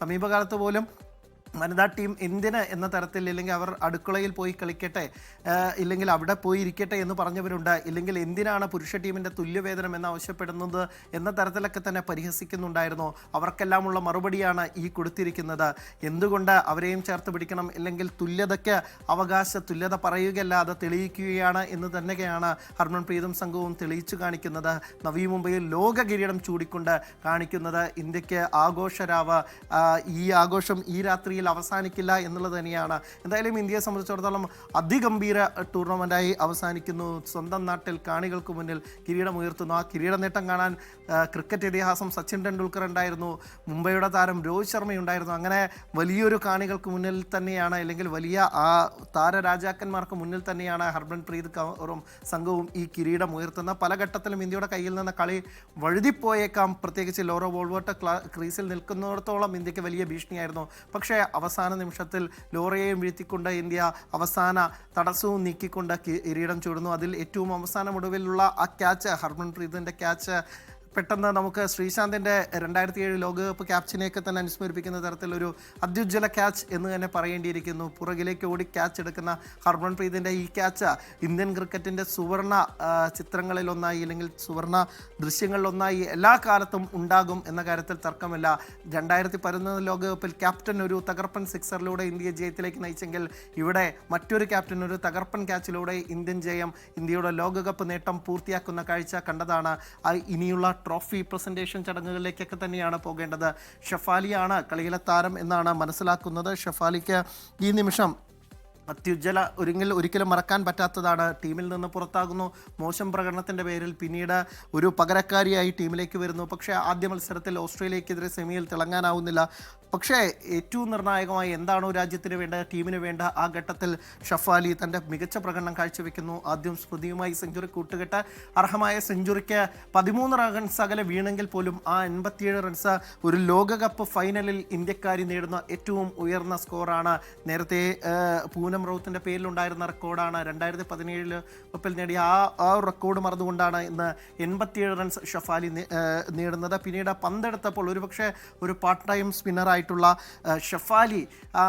സമീപകാലത്ത് പോലും വനിതാ ടീം എന്തിന് എന്ന തരത്തിൽ ഇല്ലെങ്കിൽ അവർ അടുക്കളയിൽ പോയി കളിക്കട്ടെ ഇല്ലെങ്കിൽ അവിടെ പോയി ഇരിക്കട്ടെ എന്ന് പറഞ്ഞവരുണ്ട്. ഇല്ലെങ്കിൽ എന്തിനാണ് പുരുഷ ടീമിന്റെ തുല്യവേതനം എന്ന് ആവശ്യപ്പെടുന്നത് എന്ന തരത്തിലൊക്കെ തന്നെ പരിഹസിക്കുന്നുണ്ടായിരുന്നു. അവർക്കെല്ലാമുള്ള മറുപടിയാണ് ഈ കൊടുത്തിരിക്കുന്നത്. എന്തുകൊണ്ട് അവരെയും ചേർത്ത് പിടിക്കണം? ഇല്ലെങ്കിൽ തുല്യതയ്ക്ക് അവകാശ തുല്യത പറയുകയല്ലാതെ തെളിയിക്കുകയാണ് എന്ന് തന്നെയാണ് ഹർമൻ പ്രീതും സംഘവും തെളിയിച്ചു കാണിക്കുന്നത്. നവീ മുംബൈയിൽ ലോക കിരീടം ചൂടിക്കൊണ്ട് കാണിക്കുന്നത് ഇന്ത്യയ്ക്ക് ആഘോഷരാവ് ഈ ആഘോഷം ഈ രാത്രിയിൽ അവസാനിക്കില്ല എന്നുള്ളത് തന്നെയാണ്. എന്തായാലും ഇന്ത്യയെ സംബന്ധിച്ചിടത്തോളം അതിഗംഭീര ടൂർണമെന്റായി അവസാനിക്കുന്നു. സ്വന്തം നാട്ടിൽ കാണികൾക്ക് മുന്നിൽ കിരീടം ഉയർത്തുന്നു. ആ കിരീട നേട്ടം കാണാൻ ക്രിക്കറ്റ് ഇതിഹാസം സച്ചിൻ ടെണ്ടുൽക്കർ ഉണ്ടായിരുന്നു. മുംബൈയുടെ താരം രോഹിത് ശർമ്മയുണ്ടായിരുന്നു അങ്ങനെ വലിയൊരു കാണികൾക്ക് മുന്നിൽ തന്നെയാണ് അല്ലെങ്കിൽ വലിയ ആ താരരാജാക്കന്മാർക്ക് മുന്നിൽ തന്നെയാണ് ഹർബൻ പ്രീത് കൗറും സംഘവും ഈ കിരീടം ഉയർത്തുന്ന പല ഘട്ടത്തിലും ഇന്ത്യയുടെ കയ്യിൽ നിന്ന് കളി വഴുതിപ്പോയേക്കാം. പ്രത്യേകിച്ച് ലോറോ വോൾവോട്ട് ക്ലാ- ക്രീസിൽ നിൽക്കുന്നിടത്തോളം ഇന്ത്യയ്ക്ക് വലിയ ഭീഷണിയായിരുന്നു. പക്ഷേ അവസാന നിമിഷത്തിൽ ലോറയെയും വീഴ്ത്തിക്കൊണ്ട് ഇന്ത്യ അവസാന തടസ്സവും നീക്കിക്കൊണ്ട് കിരീടം ചൂടുന്നു. അതിൽ ഏറ്റവും അവസാന ഒടുവിലുള്ള ആ ക്യാച്ച് ഹർമൻപ്രീതിന്റെ ക്യാച്ച് പെട്ടെന്ന് നമുക്ക് ശ്രീശാന്തിന്റെ രണ്ടായിരത്തി ഏഴ് ലോകകപ്പ് ക്യാപ്ചിനെയൊക്കെ തന്നെ അനുസ്മരിപ്പിക്കുന്ന തരത്തിലൊരു അത്യുജ്വല ക്യാച്ച് എന്ന് തന്നെ പറയേണ്ടിയിരിക്കുന്നു. പുറകിലേക്ക് ഓടി ക്യാച്ച് എടുക്കുന്ന ഹർമൺപ്രീതിന്റെ ഈ ക്യാച്ച് ഇന്ത്യൻ ക്രിക്കറ്റിന്റെ സുവർണ ചിത്രങ്ങളിലൊന്നായി അല്ലെങ്കിൽ സുവർണ ദൃശ്യങ്ങളിലൊന്നായി എല്ലാ കാലത്തും ഉണ്ടാകും എന്ന കാര്യത്തിൽ തർക്കമില്ല. രണ്ടായിരത്തി പതിനൊന്ന് ലോകകപ്പിൽ ക്യാപ്റ്റൻ ഒരു തകർപ്പൻ സിക്സറിലൂടെ ഇന്ത്യയെ ജയത്തിലേക്ക് നയിച്ചെങ്കിൽ ഇവിടെ മറ്റൊരു ക്യാപ്റ്റൻ ഒരു തകർപ്പൻ ക്യാച്ചിലൂടെ ഇന്ത്യൻ ജയം ഇന്ത്യയുടെ ലോകകപ്പ് നേട്ടം പൂർത്തിയാക്കുന്ന കാഴ്ച കണ്ടതാണ്. ഇനിയുള്ള ട്രോഫി പ്രസന്റേഷൻ ചടങ്ങുകളിലേക്കൊക്കെ തന്നെയാണ് പോകേണ്ടത്. ഷഫാലിയാണ് കളിയിലെ താരം എന്നാണ് മനസ്സിലാക്കുന്നത്. ഷഫാലിക്ക് ഈ നിമിഷം അത്യുജ്വല ഒരുങ്ങിൽ ഒരിക്കലും മറക്കാൻ പറ്റാത്തതാണ്. ടീമിൽ നിന്ന് പുറത്താകുന്നു. മോശം പ്രകടനത്തിന്റെ പേരിൽ പിന്നീട് ഒരു പകരക്കാരിയായി ടീമിലേക്ക് വരുന്നു. പക്ഷേ ആദ്യ മത്സരത്തിൽ ഓസ്ട്രേലിയക്കെതിരെ സെമിയിൽ തിളങ്ങാനാവുന്നില്ല. പക്ഷേ ഏറ്റവും നിർണായകമായി എന്താണോ രാജ്യത്തിന് വേണ്ട ടീമിന് വേണ്ട ആ ഘട്ടത്തിൽ ഷഫാലി തന്റെ മികച്ച പ്രകടനം കാഴ്ചവെക്കുന്നു. ആദ്യം സ്മൃതിയുമായി സെഞ്ചുറി കൂട്ടുകെട്ട്. അർഹമായ സെഞ്ചുറിക്ക് പതിമൂന്ന് റൺസ് അകലെ വീണെങ്കിൽ പോലും ആ എൺപത്തിയേഴ് റൺസ് ഒരു ലോകകപ്പ് ഫൈനലിൽ ഇന്ത്യക്കാരി നേടുന്ന ഏറ്റവും ഉയർന്ന സ്കോറാണ്. നേരത്തെ പൂനം റൌത്തിന്റെ പേരിലുണ്ടായിരുന്ന റെക്കോർഡാണ്. രണ്ടായിരത്തി പതിനേഴിൽ കപ്പിൽ നേടിയ ആ ആ റെക്കോർഡ് മറന്നുകൊണ്ടാണ് ഇന്ന് എൺപത്തിയേഴ് റൺസ് ഷഫാലി നേടുന്നത്. പിന്നീട് പന്തെടുത്തപ്പോൾ ഒരുപക്ഷെ ഒരു പാർട്ട് ടൈം സ്പിന്നറായിട്ടുള്ള ആ, ഷെഫാലി ആ,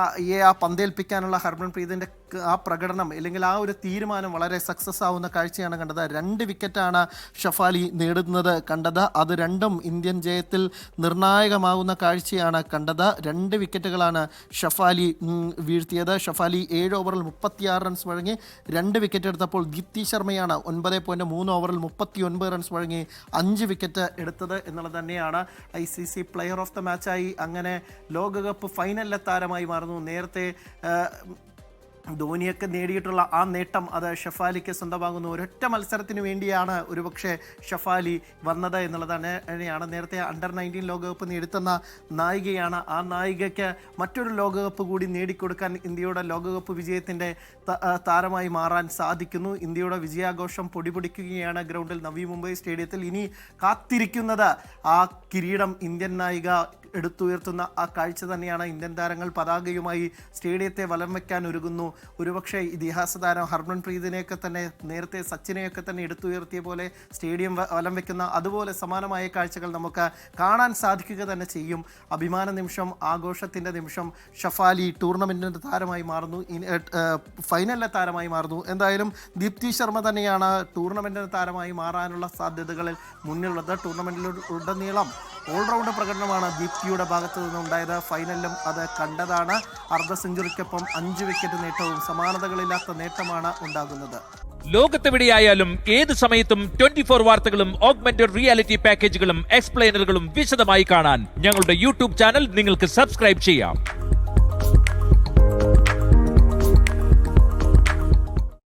ആ പന്തേൽപ്പിക്കാനുള്ള ഹർമൻപ്രീതിന്റെ ആ പ്രകടനം അല്ലെങ്കിൽ ആ ഒരു തീരുമാനം വളരെ സക്സസ് ആവുന്ന കാഴ്ചയാണ് കണ്ടത്. രണ്ട് വിക്കറ്റാണ് ഷഫാലി നേടുന്നത് കണ്ടത്. അത് രണ്ടും ഇന്ത്യൻ ജയത്തിൽ നിർണായകമാവുന്ന കാഴ്ചയാണ് കണ്ടത്. രണ്ട് വിക്കറ്റുകളാണ് ഷഫാലി വീഴ്ത്തിയത്. ഷഫാലി ഏഴ് ഓവറിൽ മുപ്പത്തിയാറ് റൺസ് വഴങ്ങി രണ്ട് വിക്കറ്റ് എടുത്തപ്പോൾ ദീപ്തി ശർമ്മയാണ് ഒൻപത് പോയിന്റ് മൂന്ന് ഓവറിൽ മുപ്പത്തി ഒൻപത് റൺസ് വഴങ്ങി അഞ്ച് വിക്കറ്റ് എടുത്തത് എന്നുള്ളത് തന്നെയാണ് I C C player of the മാച്ചായി അങ്ങനെ ലോകകപ്പ് ഫൈനലിലെ താരമായി മാറുന്നു. നേരത്തെ ധോണിയൊക്കെ നേടിയിട്ടുള്ള ആ നേട്ടം അത് ഷഫാലിക്ക് സ്വന്തമാകുന്നു. ഒരൊറ്റ മത്സരത്തിന് വേണ്ടിയാണ് ഒരുപക്ഷെ ഷഫാലി വന്നത് എന്നുള്ളതാണ് നേരത്തെ അണ്ടർ നയന്റീൻ ലോകകപ്പ് നേടുത്തുന്ന നായികയാണ്. ആ നായികയ്ക്ക് മറ്റൊരു ലോകകപ്പ് കൂടി നേടിക്കൊടുക്കാൻ ഇന്ത്യയുടെ ലോകകപ്പ് വിജയത്തിന്റെ താരമായി മാറാൻ സാധിക്കുന്നു. ഇന്ത്യയുടെ വിജയാഘോഷം പൊടിപൊടിക്കുകയാണ് ഗ്രൗണ്ടിൽ നവി മുംബൈ സ്റ്റേഡിയത്തിൽ. ഇനി കാത്തിരിക്കുന്നത് ആ കിരീടം ഇന്ത്യൻ നായിക എടുത്തുയർത്തുന്ന ആ കാഴ്ച തന്നെയാണ് ഇന്ത്യൻ താരങ്ങൾ പതാകയുമായി സ്റ്റേഡിയത്തെ വലം വയ്ക്കാൻ ഒരുങ്ങുന്നു. ഒരുപക്ഷെ ഇതിഹാസ താരം ഹർമൻപ്രീതിനെയൊക്കെ തന്നെ നേരത്തെ സച്ചിനെയൊക്കെ തന്നെ എടുത്തുയർത്തിയ പോലെ സ്റ്റേഡിയം വലം വയ്ക്കുന്ന അതുപോലെ സമാനമായ കാഴ്ചകൾ നമുക്ക് കാണാൻ സാധിക്കുക തന്നെ ചെയ്യും. അഭിമാന നിമിഷം ആഘോഷത്തിന്റെ നിമിഷം ഷഫാലി ടൂർണമെന്റിന്റെ താരമായി മാറുന്നു. ഫൈനലിലെ താരമായി മാറുന്നു. എന്തായാലും ദീപ്തി ശർമ്മ തന്നെയാണ് ടൂർണമെന്റിന്റെ താരമായി മാറാനുള്ള സാധ്യതകളിൽ മുന്നിലുള്ളത്. ടൂർണമെന്റിൽ ഉടനീളം ഓൾറൗണ്ട് പ്രകടനമാണ് ദീപ്തിയുടെ ഭാഗത്തു നിന്നുണ്ടായത്. ഫൈനലിലും അത് കണ്ടതാണ്. അർദ്ധ സെഞ്ചുറിക്കൊപ്പം അഞ്ച് വിക്കറ്റ് നേട്ടവും സമാനതകളില്ലാത്ത നേട്ടമാണ് ഉണ്ടാകുന്നത്. ലോകത്തെവിടെയായാലും ഏത് സമയത്തും ട്വന്റി ഫോർ വാർത്തകളും ഓഗ്മെന്റഡ് റിയാലിറ്റി പാക്കേജുകളും എക്സ്പ്ലെയിനറുകളും വിശദമായി കാണാൻ ഞങ്ങളുടെ യൂട്യൂബ് ചാനൽ നിങ്ങൾക്ക് സബ്സ്ക്രൈബ് ചെയ്യാം.